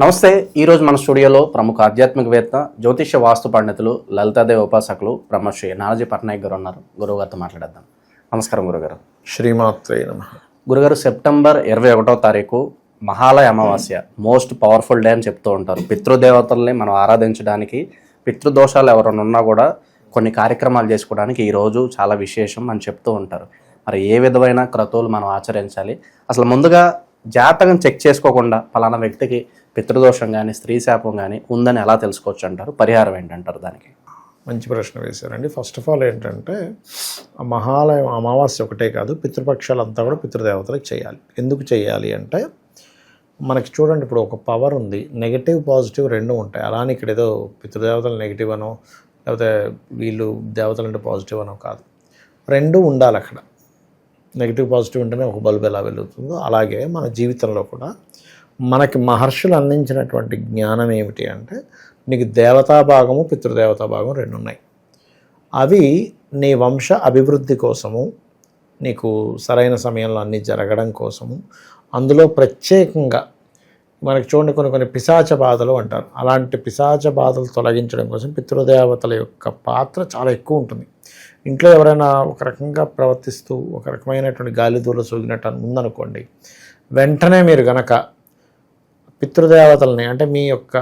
నమస్తే ఈరోజు మన స్టూడియోలో ప్రముఖ ఆధ్యాత్మికవేత్త జ్యోతిష్య వాస్తు పండితులు లలితాదేవి ఉపాసకులు బ్రహ్మశ్రీ నానాజీ పట్నాయక్ గారు ఉన్నారు. గురువుగారితో మాట్లాడేద్దాం. నమస్కారం గురుగారు. శ్రీమాత్రే నమ. గురుగారు సెప్టెంబర్ ఇరవై ఒకటో తారీఖు మహాలయ అమావాస్య మోస్ట్ పవర్ఫుల్ డే అని చెప్తూ ఉంటారు. పితృదేవతల్ని మనం ఆరాధించడానికి పితృదోషాలు ఎవరైనా ఉన్నా కూడా కొన్ని కార్యక్రమాలు చేసుకోవడానికి ఈ రోజు చాలా విశేషం అని చెప్తూ ఉంటారు. మరి ఏ విధమైన క్రతువులు మనం ఆచరించాలి? అసలు ముందుగా జాతకం చెక్ చేసుకోకుండా పలానా వ్యక్తికి పితృదోషం కానీ స్త్రీ శాపం కానీ ఉందని ఎలా తెలుసుకోవచ్చు అంటారు? పరిహారం ఏంటంటారు దానికి? మంచి ప్రశ్న వేశారండి. ఫస్ట్ ఆఫ్ ఆల్ ఏంటంటే మహాలయం అమావాస్య ఒకటే కాదు పితృపక్షాలంతా కూడా పితృదేవతలకు చేయాలి. ఎందుకు చేయాలి అంటే మనకి చూడండి ఇప్పుడు ఒక పవర్ ఉంది నెగిటివ్ పాజిటివ్ రెండు ఉంటాయి. అలానే ఇక్కడ ఏదో పితృదేవతలు నెగిటివ్ అనో లేకపోతే వీళ్ళు దేవతలు అంటే పాజిటివ్ అనో కాదు. రెండు ఉండాలి అక్కడ. నెగిటివ్ పాజిటివ్ ఉంటేనే ఒక బల్బు ఎలా వెలుగుతుందో అలాగే మన జీవితంలో కూడా మనకి మహర్షులు అందించినటువంటి జ్ఞానం ఏమిటి అంటే నీకు దేవతా భాగము పితృదేవతా భాగం రెండు ఉన్నాయి. అవి నీ వంశ అభివృద్ధి కోసము నీకు సరైన సమయంలో అన్నీ జరగడం కోసము అందులో ప్రత్యేకంగా మనకి చూడండి కొన్ని కొన్ని పిశాచ బాధలు అంటారు. అలాంటి పిశాచ బాధలు తొలగించడం కోసం పితృదేవతల యొక్క పాత్ర చాలా ఎక్కువ ఉంటుంది. ఇంట్లో ఎవరైనా ఒక రకంగా ప్రవర్తిస్తూ ఒక రకమైనటువంటి గాలి సోగినట్టు ఉందనుకోండి వెంటనే మీరు గనక పితృదేవతల్ని అంటే మీ యొక్క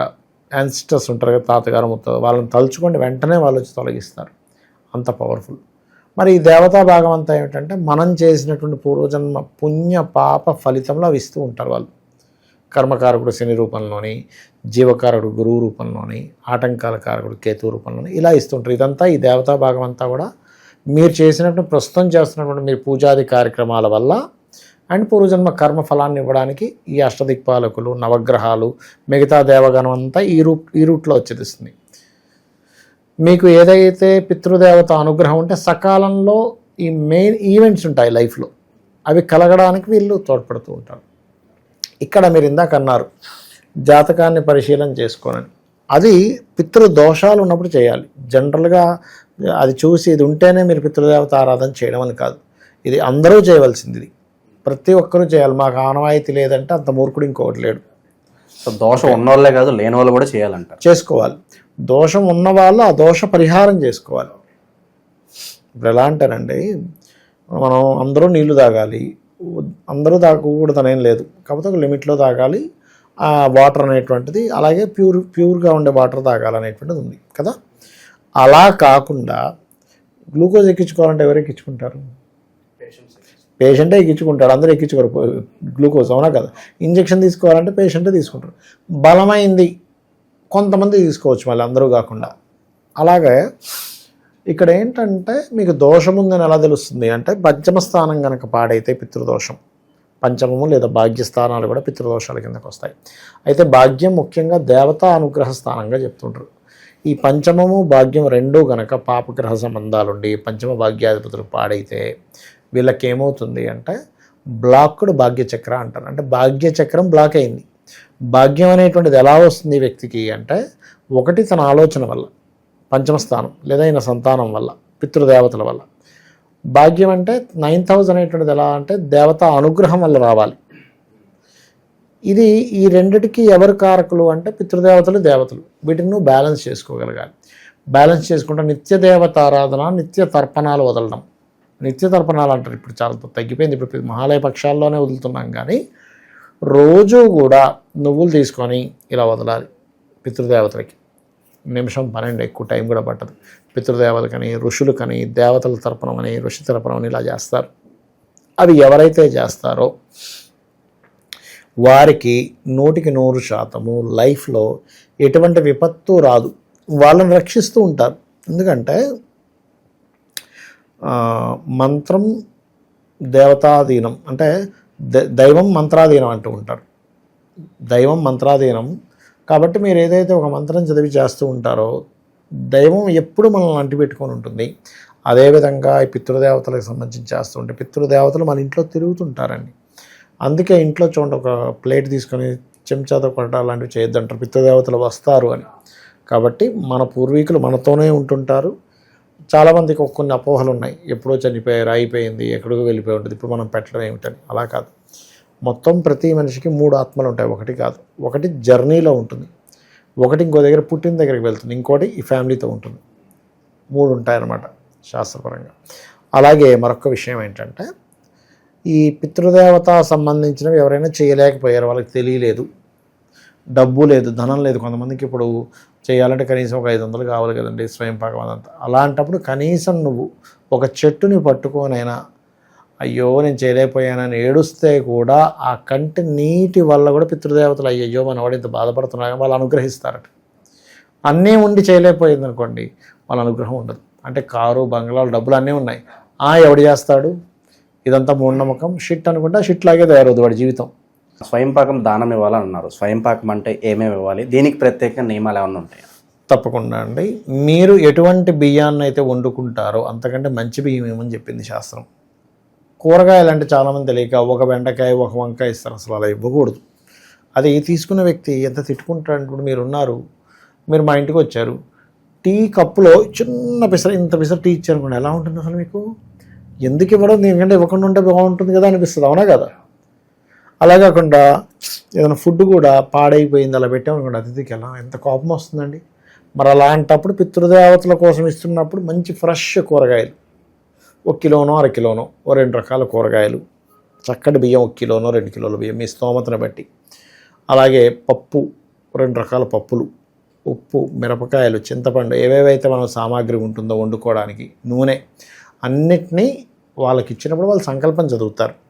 యాన్సిస్టర్స్ ఉంటారు కదా తాతగారు ముత్త వాళ్ళని తలుచుకొని వెంటనే వాళ్ళు వచ్చి తొలగిస్తారు. అంత పవర్ఫుల్ మరి ఈ దేవతా భాగం అంతా ఏమిటంటే మనం చేసినటువంటి పూర్వజన్మ పుణ్య పాప ఫలితంలో అవి ఇస్తూ ఉంటారు వాళ్ళు. కర్మకారకుడు శని రూపంలోని జీవకారకుడు గురువు రూపంలోని ఆటంకాల కారకుడు కేతు రూపంలోని ఇలా ఇస్తుంటారు ఇదంతా ఈ దేవతా భాగం అంతా కూడా మీరు చేసినటువంటి ప్రస్తుతం చేస్తున్నటువంటి మీ పూజాది కార్యక్రమాల వల్ల అండ్ పూర్వజన్మ కర్మ ఫలాన్ని ఇవ్వడానికి ఈ అష్టదిక్పాలకులు నవగ్రహాలు మిగతా దేవగణం అంతా ఈ రూట్ ఈ రూట్లో వచ్చేస్తుంది మీకు ఏదైతే పితృదేవత అనుగ్రహం ఉంటే సకాలంలో ఈ మెయిన్ ఈవెంట్స్ ఉంటాయి లైఫ్లో. అవి కలగడానికి వీళ్ళు తోడ్పడుతూ ఉంటారు. ఇక్కడ మీరు ఇందాక అన్నారు జాతకాన్ని పరిశీలన చేసుకోనని. అది పితృదోషాలు ఉన్నప్పుడు చేయాలి. జనరల్గా అది చూసి ఇది ఉంటేనే మీరు పితృదేవత ఆరాధన చేయడం అని కాదు. ఇది అందరూ చేయవలసింది ఇది. ప్రతి ఒక్కరూ చేయాలి. మాకు ఆనవాయితీ లేదంటే అంత మూర్ఖుడు ఇంకొకటి లేడు. సో దోషం ఉన్నోళ్ళే కాదు లేని వాళ్ళు కూడా చేయాలంటారు. చేసుకోవాలి. దోషం ఉన్న వాళ్ళు ఆ దోష పరిహారం చేసుకోవాలి. ఇప్పుడు ఎలా అంటారండి? మనం అందరూ నీళ్ళు తాగాలి. అందరూ తాగకూడదనేం లేదు. కాకపోతే ఒక లిమిట్లో తాగాలి. ఆ వాటర్ అనేటువంటిది అలాగే ప్యూర్ ప్యూర్గా ఉండే వాటర్ తాగాలనేటువంటిది ఉంది కదా? అలా కాకుండా గ్లూకోజ్ ఎక్కించుకోవాలంటే ఎవరు ఎక్కించుకుంటారు? పేషెంటే ఎక్కించుకుంటాడు అందరూ ఎక్కించుకోరు గ్లూకోజ్ అవునా కదా? ఇంజెక్షన్ తీసుకోవాలంటే పేషెంటే తీసుకుంటారు బలమైంది కొంతమంది తీసుకోవచ్చు మళ్ళీ అందరూ కాకుండా. అలాగే ఇక్కడ ఏంటంటే మీకు దోషం ఉందని ఎలా తెలుస్తుంది అంటే పంచమ స్థానం కనుక పాడైతే పితృదోషం. పంచమము లేదా భాగ్యస్థానాలు కూడా పితృదోషాల కిందకు వస్తాయి. అయితే భాగ్యం ముఖ్యంగా దేవతా అనుగ్రహ స్థానంగా చెప్తుంటారు. ఈ పంచమము భాగ్యం రెండూ గనక పాపగ్రహ సంబంధాలుండి పంచమ భాగ్యాధిపతులు పాడైతే వీళ్ళకి ఏమవుతుంది అంటే బ్లాక్డ్ భాగ్యచక్ర అంటారు. అంటే భాగ్యచక్రం బ్లాక్ అయింది. భాగ్యం అనేటువంటిది ఎలా వస్తుంది వ్యక్తికి అంటే ఒకటి తన ఆలోచన వల్ల పంచమస్థానం లేదా ఈయన సంతానం వల్ల పితృదేవతల వల్ల. భాగ్యం అంటే నైన్ థౌజండ్ అనేటువంటిది ఎలా అంటే దేవత అనుగ్రహం వల్ల రావాలి. ఇది ఈ రెండిటికి ఎవరు కారకులు అంటే పితృదేవతలు దేవతలు. వీటిని నువ్వు బ్యాలెన్స్ చేసుకోగలగాలి. బ్యాలెన్స్ చేసుకుంటే నిత్య దేవత ఆరాధన నిత్య తర్పణాలు వదలడం. నిత్య తర్పణాలు అంటారు ఇప్పుడు చాలా తగ్గిపోయింది. ఇప్పుడు మహాలయ పక్షాల్లోనే వదులుతున్నాం కానీ రోజు కూడా నువ్వులు తీసుకొని ఇలా వదలాలి పితృదేవతలకి. నిమిషం పన్నెండు ఎక్కువ టైం కూడా పట్టదు. పితృదేవతకని ఋషులకని దేవతల తర్పణం అని ఋషి తర్పణం అని ఇలా చేస్తారు. అవి ఎవరైతే చేస్తారో వారికి నూటికి నూరు శాతము లైఫ్లో ఎటువంటి విపత్తు రాదు. వాళ్ళని రక్షిస్తూ ఉంటారు. ఎందుకంటే మంత్రం దేవతాధీనం అంటే దైవం మంత్రాధీనం అంటూ ఉంటారు. దైవం మంత్రాధీనం. కాబట్టి మీరు ఏదైతే ఒక మంత్రం చదివి చేస్తూ ఉంటారో దైవం ఎప్పుడు మనల్ని అంటిపెట్టుకొని ఉంటుంది. అదేవిధంగా ఈ పితృదేవతలకు సంబంధించి చేస్తూ ఉంటే పితృదేవతలు మన ఇంట్లో తిరుగుతుంటారండి. అందుకే ఇంట్లో చూడండి ఒక ప్లేట్ తీసుకొని చెంచాతో కొట్టడం అలాంటివి చేయొద్దంటారు. పితృదేవతలు వస్తారు అని. కాబట్టి మన పూర్వీకులు మనతోనే ఉంటుంటారు. చాలామందికి కొన్ని అపోహలు ఉన్నాయి. ఎప్పుడో చనిపోయారు అయిపోయింది ఎక్కడికో వెళ్ళిపోయి ఉంటుంది. ఇప్పుడు మనం పెట్టడం ఏమిటని? అలా కాదు. మొత్తం ప్రతి మనిషికి మూడు ఆత్మలు ఉంటాయి. ఒకటి కాదు. ఒకటి జర్నీలో ఉంటుంది. ఒకటి ఇంకో దగ్గర పుట్టిన దగ్గరికి వెళ్తుంది. ఇంకోటి ఈ ఫ్యామిలీతో ఉంటుంది. మూడు ఉంటాయన్నమాట శాస్త్రపరంగా. అలాగే మరొక విషయం ఏంటంటే ఈ పితృదేవత సంబంధించినవి ఎవరైనా చేయలేకపోయారు. వాళ్ళకి తెలియలేదు. డబ్బు లేదు ధనం లేదు. కొంతమందికి ఇప్పుడు చేయాలంటే కనీసం ఒక ఐదు వందలు కావాలి కదండి స్వయం పాకం అదంతా అలాంటప్పుడు కనీసం నువ్వు ఒక చెట్టుని పట్టుకోనైనా అయ్యో నేను చేయలేకపోయానని ఏడుస్తే కూడా ఆ కంటి నీటి వల్ల కూడా పితృదేవతలు అయ్యయ్యో మనవాడు ఇంత బాధపడుతున్నారని వాళ్ళు అనుగ్రహిస్తారట. అన్నీ ఉండి చేయలేకపోయింది అనుకోండి వాళ్ళ అనుగ్రహం ఉండదు. అంటే కారు బంగ్లాలు డబ్బులు అన్నీ ఉన్నాయి. ఆ ఎవడు చేస్తాడు? ఇదంతా మూఢనమ్మకం. షిట్ అనుకుంటే షిట్ లాగే తయారవుతుంది వాడి జీవితం. స్వయం పాకం దానం ఇవ్వాలన్నారు స్వయం పాకం అంటే ఏమేమి ఇవ్వాలి? దీనికి ప్రత్యేక నియమాలు ఏమైనా ఉంటాయి? తప్పకుండా అండి. మీరు ఎటువంటి బియ్యాన్ని అయితే వండుకుంటారో అంతకంటే మంచి బియ్యం ఏమని చెప్పింది శాస్త్రం. కూరగాయలు అంటే చాలామంది తెలియక ఒక బెండకాయ ఒక వంకాయ ఇస్తారు. అసలు అలా ఇవ్వకూడదు. అది తీసుకున్న వ్యక్తి ఎంత తిట్టుకుంటాడు ఇప్పుడు మీరు ఉన్నారు మీరు మా ఇంటికి వచ్చారు. టీ కప్పులో చిన్న పిసర ఇంత పిసర టీ ఇచ్చారు ఎలా ఉంటుంది అసలు మీకు? ఎందుకు ఇవ్వడం? దీనికంటే ఇవ్వకుండా ఉంటే బాగుంటుంది కదా అనిపిస్తుంది. అవునా కదా? అలా కాకుండా ఏదైనా ఫుడ్ కూడా పాడైపోయింది అలా పెట్టామనుకోండి అతిథికి ఎలా? ఎంత కోపం వస్తుందండి. మరి అలాంటప్పుడు పితృదేవతల కోసం ఇస్తున్నప్పుడు మంచి ఫ్రెష్ కూరగాయలు. ఒక కిలోనో అర కిలోనో ఓ రెండు రకాల కూరగాయలు. చక్కటి బియ్యం ఒక కిలోనో రెండు కిలోల బియ్యం మీ స్తోమతను బట్టి. అలాగే పప్పు రెండు రకాల పప్పులు. ఉప్పు మిరపకాయలు చింతపండు ఏవేవైతే మనం సామాగ్రి ఉంటుందో వండుకోవడానికి నూనె. అన్నిటినీ వాళ్ళకి ఇచ్చినప్పుడు వాళ్ళు సంకల్పం చదువుతారు.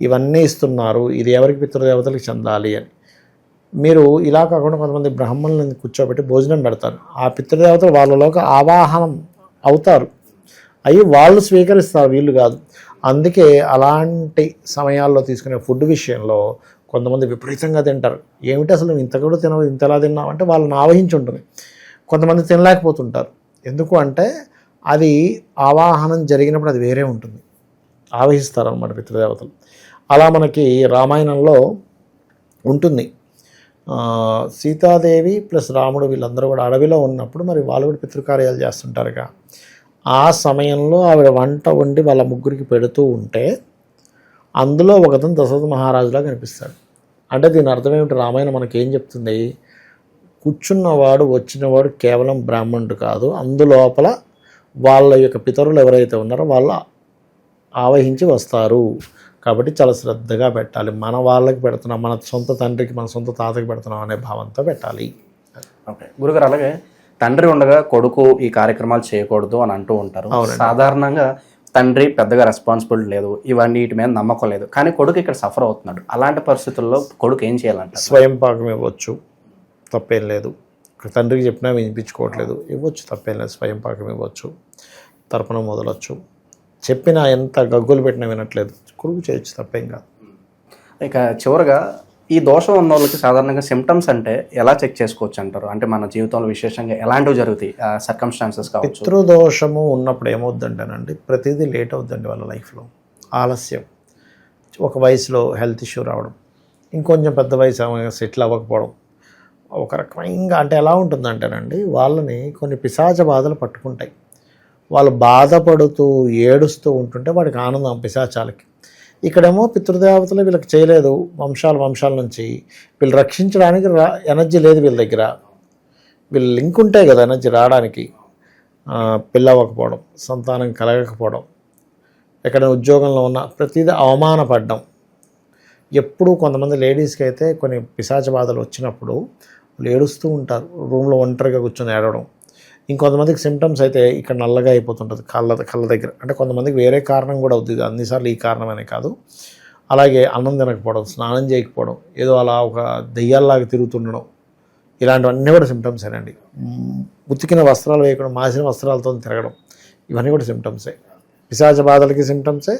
ఇవన్నీ ఇస్తున్నారు ఇది ఎవరికి పితృదేవతలకు చెందాలి అని. మీరు ఇలా కాకుండా కొంతమంది బ్రాహ్మణులను కూర్చోబెట్టి భోజనం పెడతారు. ఆ పితృదేవతలు వాళ్ళలోకి ఆవాహనం అవుతారు. అవి వాళ్ళు స్వీకరిస్తారు వీళ్ళు కాదు. అందుకే అలాంటి సమయాల్లో తీసుకునే ఫుడ్ విషయంలో కొంతమంది విపరీతంగా తింటారు. ఏమిటి అసలు ఇంత కూడా తినవు ఇంత ఎలా వాళ్ళని ఆవహించి ఉంటుంది. కొంతమంది తినలేకపోతుంటారు. ఎందుకు అంటే అది ఆవాహనం జరిగినప్పుడు అది వేరే ఉంటుంది. ఆవహిస్తారనమాట పితృదేవతలు. అలా మనకి రామాయణంలో ఉంటుంది. సీతాదేవి ప్లస్ రాముడు వీళ్ళందరూ కూడా అడవిలో ఉన్నప్పుడు మరి వాళ్ళు కూడా పితృకార్యాలు చేస్తుంటారుగా. ఆ సమయంలో ఆవిడ వంట వండి వాళ్ళ ముగ్గురికి పెడుతూ ఉంటే అందులో ఒకతను దశరథ మహారాజులా కనిపిస్తాడు. అంటే దీని అర్థం ఏమిటి? రామాయణం మనకి ఏం చెప్తుంది? కూర్చున్నవాడు వచ్చినవాడు కేవలం బ్రాహ్మణుడు కాదు. అందులోపల వాళ్ళ యొక్క పితరులు ఎవరైతే ఉన్నారో వాళ్ళ ఆవహించి వస్తారు. కాబట్టి చాలా శ్రద్ధగా పెట్టాలి. మన వాళ్ళకి పెడుతున్నాం మన సొంత తండ్రికి మన సొంత తాతకి పెడుతున్నాం అనే భావంతో పెట్టాలి. ఓకే. గురుగారు అలాగే తండ్రి ఉండగా కొడుకు ఈ కార్యక్రమాలు చేయకూడదు అని అంటూ ఉంటారు. సాధారణంగా తండ్రి పెద్దగా రెస్పాన్సిబిలిటీ లేదు. ఇవన్నీ వీటి మీద నమ్మకం లేదు. కానీ కొడుకు ఇక్కడ సఫర్ అవుతున్నాడు. అలాంటి పరిస్థితుల్లో కొడుకు ఏం చేయాలంటారు? స్వయం పాకం ఇవ్వచ్చు. తప్పేం లేదు. తండ్రికి చెప్పినా వినిపించుకోవట్లేదు. ఇవ్వచ్చు తప్పేం లేదు. స్వయం పాకం ఇవ్వచ్చు. తర్పణం మొదలవచ్చు చెప్పినా ఎంత గగ్గులు పెట్టినా వినట్లేదు. కొడుకు చేయొచ్చు తప్పేం కాదు. ఇక చివరగా ఈ దోషం ఉన్న వాళ్ళకి సాధారణంగా సిమ్టమ్స్ అంటే ఎలా చెక్ చేసుకోవచ్చు అంటారు? అంటే మన జీవితంలో విశేషంగా ఎలాంటివి జరుగుతాయి? సర్కమ్స్టాన్సెస్ కావచ్చు. పితృదోషము ఉన్నప్పుడు ఏమవుద్దంటేనండి ప్రతిదీ లేట్ అవుద్దండి వాళ్ళ లైఫ్లో ఆలస్యం. ఒక వయసులో హెల్త్ ఇష్యూ రావడం ఇంకొంచెం పెద్ద వయసు సెటిల్ అవ్వకపోవడం ఒక రకమైన అంటే ఎలా ఉంటుందంటేనండి వాళ్ళని కొన్ని పిశాచ బాధలు పట్టుకుంటాయి. వాళ్ళు బాధపడుతూ ఏడుస్తూ ఉంటుంటే వాడికి ఆనందం పిశాచాలకి. ఇక్కడేమో పితృదేవతలు వీళ్ళకి చేయలేదు. వంశాల వంశాల నుంచి వీళ్ళు రక్షించడానికి రా ఎనర్జీ లేదు వీళ్ళ దగ్గర. వీళ్ళు లింక్ ఉంటాయి కదా ఎనర్జీ రావడానికి. పిల్లవ్వకపోవడం సంతానం కలగకపోవడం ఎక్కడ ఉద్యోగంలో ఉన్న ప్రతిదీ అవమానపడడం. ఎప్పుడు కొంతమంది లేడీస్కి అయితే కొన్ని పిశాచ బాధలు వచ్చినప్పుడు వాళ్ళు ఏడుస్తూ ఉంటారు. రూమ్లో ఒంటరిగా కూర్చొని ఏడవడం. ఇంకొంతమందికి సిమ్టమ్స్ అయితే ఇక్కడ నల్లగా అయిపోతుంటుంది కళ్ళ కళ్ళ దగ్గర. అంటే కొంతమందికి వేరే కారణం కూడా అవుతుంది అన్నిసార్లు ఈ కారణమనే కాదు. అలాగే అన్నం తినకపోవడం స్నానం చేయకపోవడం ఏదో అలా ఒక దెయ్యాల్లాగా తిరుగుతుండడం ఇలాంటివన్నీ కూడా సిమ్టమ్స్ ఏనండి ఉతికిన వస్త్రాలు వేయకుండా మాసిన వస్త్రాలతో తిరగడం ఇవన్నీ కూడా సిమ్టమ్సే పిశాచ బాధలకి సిమ్టమ్సే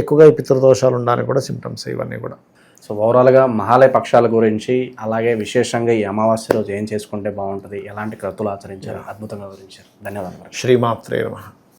ఎక్కువగా ఈ పితృదోషాలు ఉండడానికి కూడా సిమ్టమ్స్ ఇవన్నీ కూడా. సో ఓవరాల్గా మహాలయ పక్షాల గురించి అలాగే విశేషంగా ఈ అమావాస్య రోజు ఏం చేసుకుంటే బాగుంటుంది ఎలాంటి క్రతులు ఆచరించారు అద్భుతంగా వివరించారు. ధన్యవాదాలు. శ్రీమాత్రే నమ.